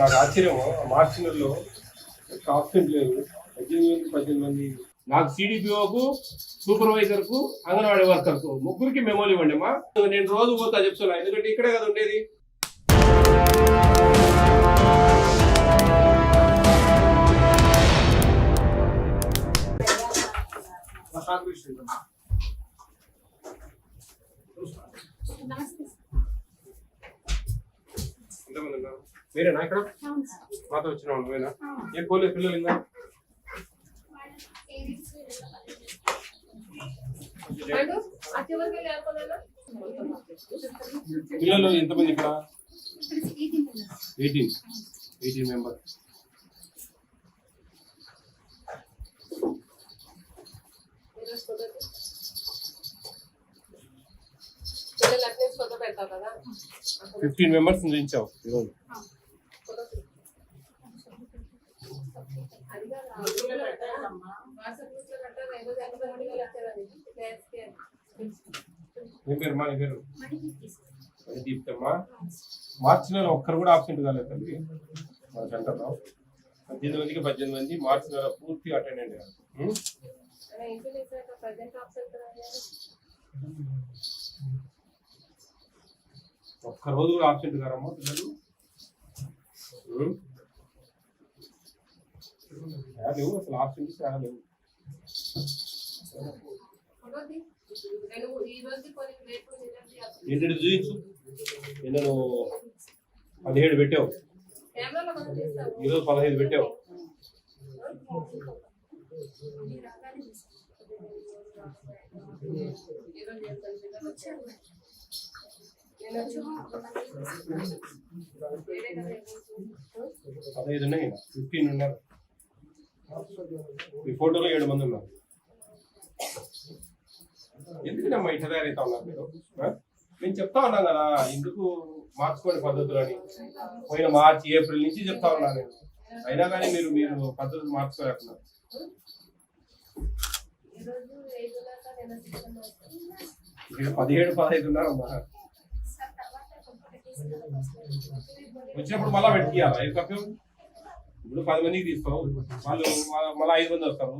నాకు ఆశ్చర్యం మార్చి నెలలో ఆప్షన్ లేదు. పద్దెనిమిది మంది పద్దెనిమిది మంది. నాకు సిడిపిఓకు సూపర్వైజర్కు అంగన్వాడీ వర్కర్కు ముగ్గురికి మెమోలు ఇవ్వండి అమ్మా. నేను రోజు పోతా చెప్తున్నా ఎందుకంటే ఇక్కడే కదా ఉండేది. నమస్తే ఎంతమంది ఉన్నారు? మీరేనా ఇక్కడ? మాతో వచ్చిన వాళ్ళు మీరేనా? ఏం పోలేదు పిల్లలు ఇంకా? పిల్లలు ఎంతమంది ఇక్కడ? Eighteen eighteen. Member fifteen members నిలిచావు ఈరోజు ఫోటో అది కాదు, ఆ పిల్లలు పెట్టాలా? వాట్సాప్ గ్రూప్లో పెట్టాలా? ఈరోజు ఎంతమంది పిల్లలు వచ్చారని. క్లాస్కి అని. మీ పేరు మా పేరు. దీప్తమ్మా. మార్చి నెల ఒక్కరు కూడా ఆబ్సెంట్ కాలేదు తల్లి. మా సెంటర్లో పద్దెనిమిది మందికి పద్దెనిమిది మంది. మార్చి నెల పూర్తిగా అటెండ్ అయ్యారు. ఒక్క రోజు కూడా ఆబ్సెంట్ కారమ్మా పిల్లలు. యా లేవు అసలు ఆప్షన్స్ చాలా లేవు. ఏంటంటే చూపించు. నేను పదిహేడు పెట్టావు. ఈరోజు పదహైదు పెట్టావు. పదహైదు ఉన్నాయి. ఫిఫ్టీన్ ఉన్నారు. ఈ ఫోటోలో ఏడు మంది ఉన్నారు. ఎందుకంటే ఇట్లా తయారైతా ఉన్నారు మీరు? నేను చెప్తా ఉన్నాను కదా ఎందుకు మార్చుకోండి పద్ధతులు అని పోయిన మార్చి ఏప్రిల్ నుంచి చెప్తా ఉన్నాను నేను. అయినా కానీ మీరు మీరు పద్ధతులు మార్చుకోలేకున్నారు పదిహేడు పదహైదు ఉన్నారమ్మా. వచ్చినప్పుడు మళ్ళా పెట్టుకోవాలా? ఏ కప్పు? ఇప్పుడు పది మందికి తీస్తావు వాళ్ళు మళ్ళీ ఐదు మంది వస్తారు.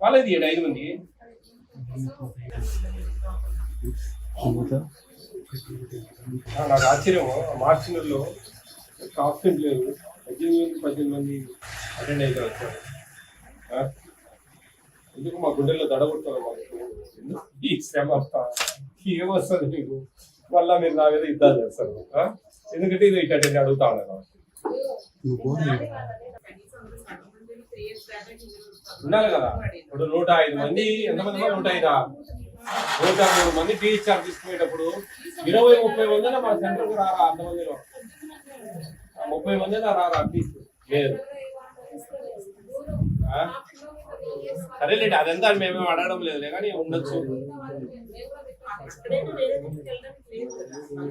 వాళ్ళే తీయండి ఐదు మంది. నాకు ఆశ్చర్యం. మార్చినర్లో ఆప్షన్ లేదు. పద్దెనిమిది మంది పద్దెనిమిది మంది అటెండ్ అయితే వచ్చారు. ఎందుకు మా గుండెల్లో దడగొడతారు మాకు? ఈ శ్రమ అంతా. ఏమొస్తుంది మీకు? మళ్ళీ మీరు నా మీద ఇద్దరు చేస్తారు. ఎందుకంటే ఇది ఇటు అటెండ్ అడుగుతా ఉన్నారు. ఉండాలి కదా? ఇప్పుడు నూట ఐదు మంది ఎంతమంది మంది నూట ఐదా? నూట మూడు మంది టీచర్ తీసుకునేటప్పుడు ఇరవై ముప్పై మంది మా సెంటర్ రారా అంతమందిలో? ఆ ముప్పై మంది రారా అట్లీస్ట్ లేదు. ఆ? సరేలేండి అదంతా మేమేం అడగడం లేదులే కానీ ఉండొచ్చు.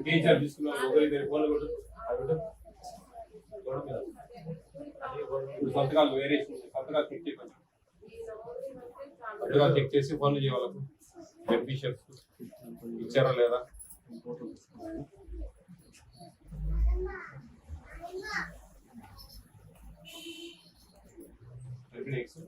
టీచర్ తీసుకున్నాం ఒకరి ఫోన్లు కొట్టు అది కొట్టు. గోడ మీద. ఇప్పుడు సంతకాలు వేరే సంతకాలు చెక్ చేసి సంతకాలు చెక్ చేసి ఫోన్లు చేయాలకు బెనిఫిషియర్స్ ఇచ్చారా లేదా? రిఫినెక్స్ లేదా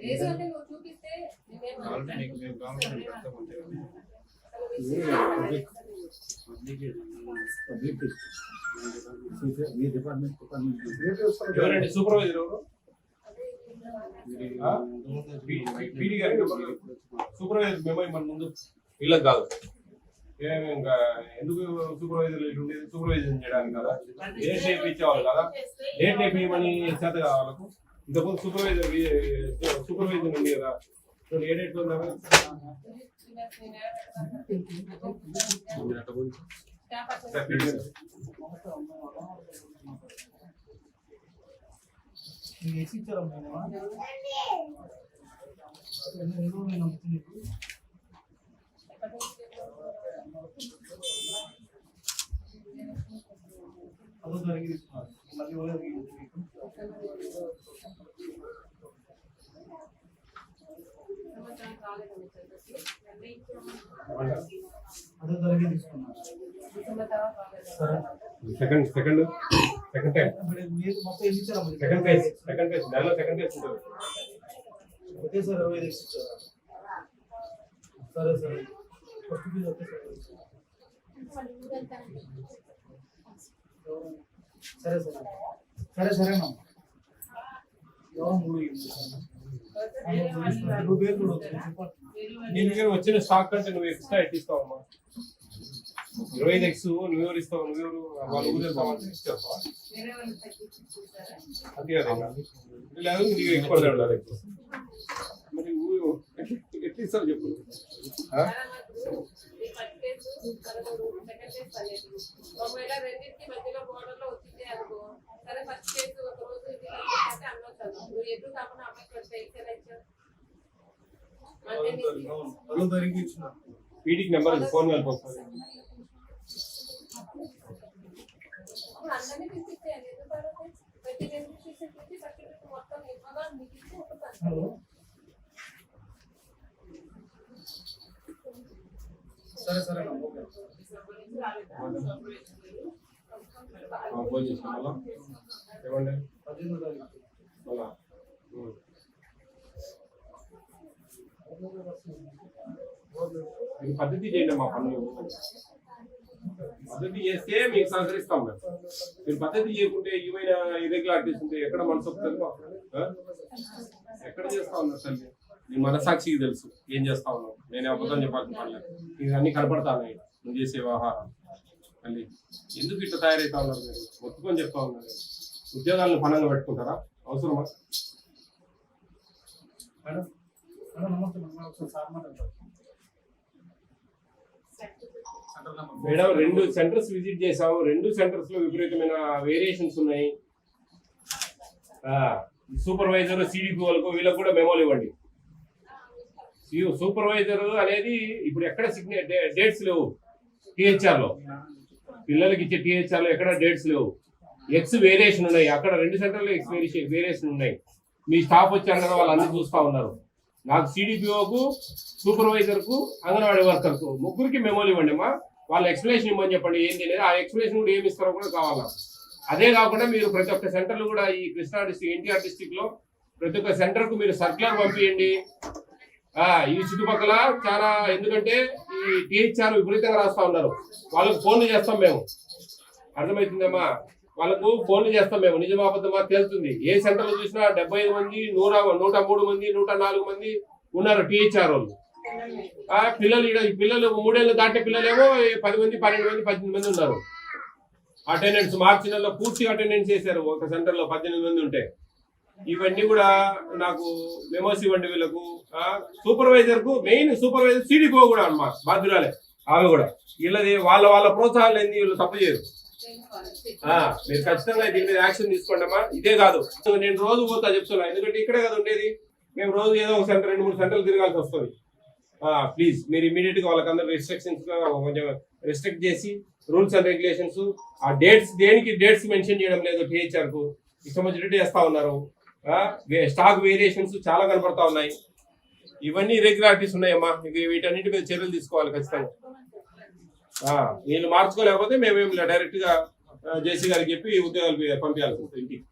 లేదు అంటే నువ్వు చూపిస్తే మీ డిపార్ట్మెంట్ డిపార్ట్మెంట్ ఎవరండి సూపర్వైజర్ ఎవరు సూపర్వైజర్ మేము మన ముందు. వీళ్ళకి కాదు. ఇంకా ఎందుకు సూపర్వైజర్ ఉండేది సూపర్వైజర్ చేయడానికి కదా? డేట్ నేర్పించేవాళ్ళు కదా? డేట్ నేర్పించమని చేత కాదు వాళ్ళకు? ఇంతకుముందు సూపర్వైజర్ సూపర్వైజర్ ఉంది కదా? ఏ డేట్ ఉందా ఏసీ ఇచ్చారా మేడం ఎన్ని రోజులు నేను వచ్చింది ఇప్పుడు? అదో తారీఖు తీసుకున్నారు మళ్ళీ ఎవరో అడిగింది మీకు? అదో తారీఖు తీసుకున్నారు సరే second second second time second page second page దానిలో సెకండ్ పేజ్ ఉంటుంది. ఒకేసారి ఇరవై ఐదు ఇచ్చారా సరే సరే. First fees okay sir. సరే సరే. ఎవరు. నువ్వు నీ దగ్గర వచ్చిన స్టాక్ అంటే నువ్వు ఎక్స్ట్రా ఎట్టిస్తావమ్మా ఇరవై ఐదు ఎక్స్ నువ్వెవరు ఇస్తావు? నువ్వెవరు వాళ్ళ ఊరు అంతే కదా ఇంకా. లేదు నీకు ఎక్కువ మరి ఊరు ఎట్లా ఇస్తావు చెప్పు. ఆ? ఒకవేళ రెండింటికి మధ్యలో బోర్డర్లో వచ్చింది అనుకో సరే ఫస్ట్ కేసు ఒక రోజు ఇది అంటే అనొచ్చు నువ్వు కాకుండా అమ్మాయికి పీడికి నెంబర్ ఫోన్ హలో. సరే సరే ఓకే ఫోన్ చేసిన మళ్ళా ఏమండి మళ్ళా మీరు పద్ధతి చేయండి మా పనులు పద్ధతి చేస్తే మీకు సహకరిస్తాం మేము మీరు పద్ధతి చేయకుంటే ఏమైనా ఇరెగ్యులారిటీస్ ఉంటే ఎక్కడ మనసు వస్తుంది ఎక్కడ చేస్తా ఉన్నారు తల్లి నీ మనసాక్షికి తెలుసు ఏం చేస్తా ఉన్నావు నేను అబద్ధం చెప్పాల్సిన పని లేదు నీకు అన్ని కనపడతాను నువ్వు చేసే వ్యవహారం మళ్ళీ ఎందుకు ఇట్లా తయారైతా ఉన్నారు మీరు? మొత్తుకొని చెప్తా ఉన్నారు. ఉద్యోగాలను పనంగా పెట్టుకుంటారా? అవసరమా? మేడం మేడం నమస్తే సార్ మేడం రెండు సెంటర్స్ విజిట్ చేసాము రెండు సెంటర్స్లో విపరీతమైన వేరియేషన్స్ ఉన్నాయి. సూపర్వైజర్ సిడిపి వాళ్ళకు వీళ్ళకు కూడా మెమోలు ఇవ్వండి. సూపర్వైజర్ అనేది ఇప్పుడు ఎక్కడ సిగ్నే డేట్స్ లేవు. టిహెచ్ఆర్లో పిల్లలకి ఇచ్చే టిహెచ్ఆర్లో ఎక్కడ డేట్స్ లేవు. ఎక్స్ వేరియేషన్ ఉన్నాయి. అక్కడ రెండు సెంటర్లో ఎక్స్ వేరియేషన్ వేరియేషన్ ఉన్నాయి. మీ స్టాఫ్ వచ్చారు కదా వాళ్ళు అన్ని చూస్తూ ఉన్నారు. నాకు సిడిపిఓకు సూపర్వైజర్కు అంగన్వాడీ వర్కర్కు ముగ్గురికి మెమోలు ఇవ్వండి అమ్మా. వాళ్ళ ఎక్స్ప్లెనేషన్ ఇవ్వమని చెప్పండి. ఏంటి అనేది ఆ ఎక్స్ప్లెనేషన్ కూడా ఏమి ఇస్తారో కూడా కావాలా? అదే కాకుండా మీరు ప్రతి ఒక్క సెంటర్లు కూడా ఈ కృష్ణా డిస్టిక్ ఎన్టీఆర్ డిస్టిక్లో ప్రతి ఒక్క సెంటర్కు మీరు సర్క్యులర్ పంపించండి ఈ చుట్టుపక్కల చాలా ఎందుకంటే ఈ టీహెచ్ఆర్ విపరీతంగా రాస్తా ఉన్నారు. వాళ్ళకు ఫోన్లు చేస్తాం మేము. అర్థమవుతుందమ్మా వాళ్ళకు ఫోన్లు చేస్తాం మేము. నిజమాబద్ధమా తెలుస్తుంది ఏ సెంటర్లో చూసినా డెబ్బై ఐదు మంది నూర నూట మూడు మంది నూట నాలుగు మంది ఉన్నారు టీహెచ్ఆర్ వాళ్ళు. ఆ పిల్లలు ఈడ ఈ పిల్లలు మూడేళ్ళు దాటే పిల్లలేమో పది మంది పన్నెండు మంది పద్దెనిమిది మంది ఉన్నారు. అటెండెన్స్ మార్చి నెలలో పూర్తిగా అటెండెన్స్ చేశారు. ఒక సెంటర్లో పద్దెనిమిది మంది ఉంటే. ఇవన్నీ కూడా నాకు మెమోస్ ఇవ్వండి వీళ్ళకు. సూపర్వైజర్కు మెయిన్ సూపర్వైజర్ సిడిపో కూడా అనమాట బాధ్యురాలే ఆమె కూడా. వీళ్ళది వాళ్ళ వాళ్ళ ప్రోత్సాహాలు ఏంది వీళ్ళు తప్పు చేయరు. ఆ, మీరు ఖచ్చితంగా దీని మీద యాక్షన్ తీసుకోండి అమ్మా. ఇదే కాదు. నేను రోజు పోతా చెప్తున్నా ఎందుకంటే ఇక్కడే కదా ఉండేది. మేము రోజు ఏదో ఒక సెంటర్ రెండు మూడు సెంటర్లు తిరగాల్సి వస్తుంది. ప్లీజ్ మీరు ఇమీడియట్గా వాళ్ళకందరూ రిస్ట్రిక్షన్స్ కొంచెం రిస్ట్రిక్ట్ చేసి రూల్స్ అండ్ రెగ్యులేషన్స్ ఆ డేట్స్ దేనికి డేట్స్ మెన్షన్ చేయడం లేదు టీహెచ్ఆర్కు. ఇష్టం వచ్చినట్టు చేస్తా ఉన్నారు. స్టాక్ వేరియేషన్స్ చాలా కనపడతా ఉన్నాయి. ఇవన్నీ ఇరెగ్యులారిటీస్ ఉన్నాయమ్మా. ఇక వీటన్నిటి మీద చర్యలు తీసుకోవాలి ఖచ్చితంగా. నేను వీళ్ళు మార్చుకోలేకపోతే మేము డైరెక్ట్గా జేసీ గారికి చెప్పి ఉద్యోగాలు పంపించాల్సి ఉంటుంది ఇంటికి.